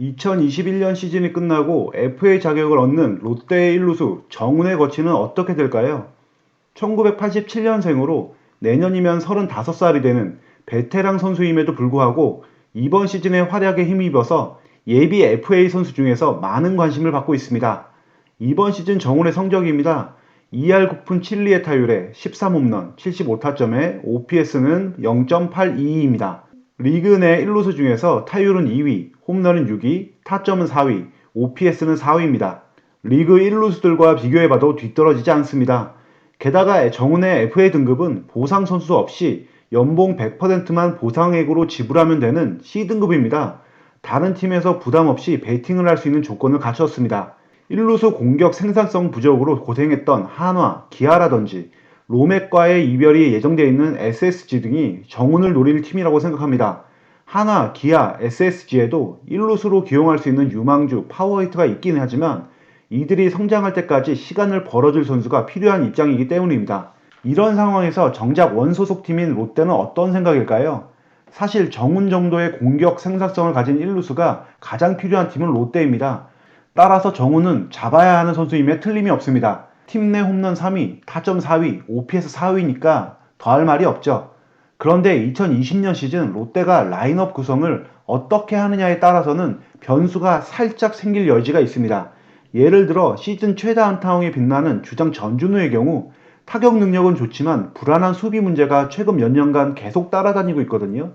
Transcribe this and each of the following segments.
2021년 시즌이 끝나고 FA 자격을 얻는 롯데의 일루수 정훈의 거치는 어떻게 될까요? 1987년생으로 내년이면 35살이 되는 베테랑 선수임에도 불구하고 이번 시즌에 활약에 힘입어서 예비 FA 선수 중에서 많은 관심을 받고 있습니다. 이번 시즌 정훈의 성적입니다. 2할 9푼 7리의 타율에 13홈런, 75타점에 OPS는 0.82입니다. 리그 내 1루수 중에서 타율은 2위, 홈런은 6위, 타점은 4위, OPS는 4위입니다. 리그 1루수들과 비교해봐도 뒤떨어지지 않습니다. 게다가 정훈의 FA 등급은 보상 선수 없이 연봉 100%만 보상액으로 지불하면 되는 C등급입니다. 다른 팀에서 부담 없이 베이팅을 할 수 있는 조건을 갖췄습니다. 1루수 공격 생산성 부족으로 고생했던 한화, 기아라든지 로맥과의 이별이 예정되어 있는 SSG 등이 정훈을 노릴 팀이라고 생각합니다. 한화, 기아, SSG에도 1루수로 기용할 수 있는 유망주 파워히트가 있긴 하지만 이들이 성장할 때까지 시간을 벌어줄 선수가 필요한 입장이기 때문입니다. 이런 상황에서 정작 원소속 팀인 롯데는 어떤 생각일까요? 사실 정훈 정도의 공격 생산성을 가진 1루수가 가장 필요한 팀은 롯데입니다. 따라서 정훈은 잡아야 하는 선수임에 틀림이 없습니다. 팀 내 홈런 3위, 타점 4위, OPS 4위니까 더할 말이 없죠. 그런데 2020년 시즌 롯데가 라인업 구성을 어떻게 하느냐에 따라서는 변수가 살짝 생길 여지가 있습니다. 예를 들어 시즌 최다 안타왕에 빛나는 주장 전준우의 경우 타격 능력은 좋지만 불안한 수비 문제가 최근 몇 년간 계속 따라다니고 있거든요.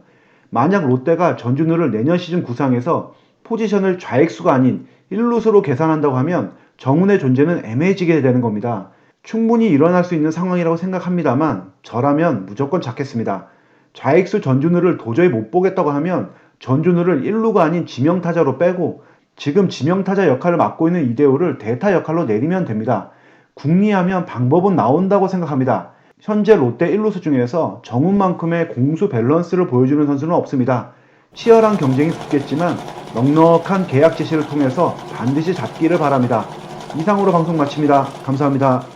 만약 롯데가 전준우를 내년 시즌 구상해서 포지션을 좌익수가 아닌 1루수로 계산한다고 하면 정훈의 존재는 애매해지게 되는 겁니다. 충분히 일어날 수 있는 상황이라고 생각합니다만 저라면 무조건 잡겠습니다. 좌익수 전준우를 도저히 못 보겠다고 하면 전준우를 1루가 아닌 지명타자로 빼고 지금 지명타자 역할을 맡고 있는 이대호를 대타 역할로 내리면 됩니다. 궁리하면 방법은 나온다고 생각합니다. 현재 롯데 1루수 중에서 정훈만큼의 공수 밸런스를 보여주는 선수는 없습니다. 치열한 경쟁이 붙겠지만 넉넉한 계약 제시를 통해서 반드시 잡기를 바랍니다. 이상으로 방송 마칩니다. 감사합니다.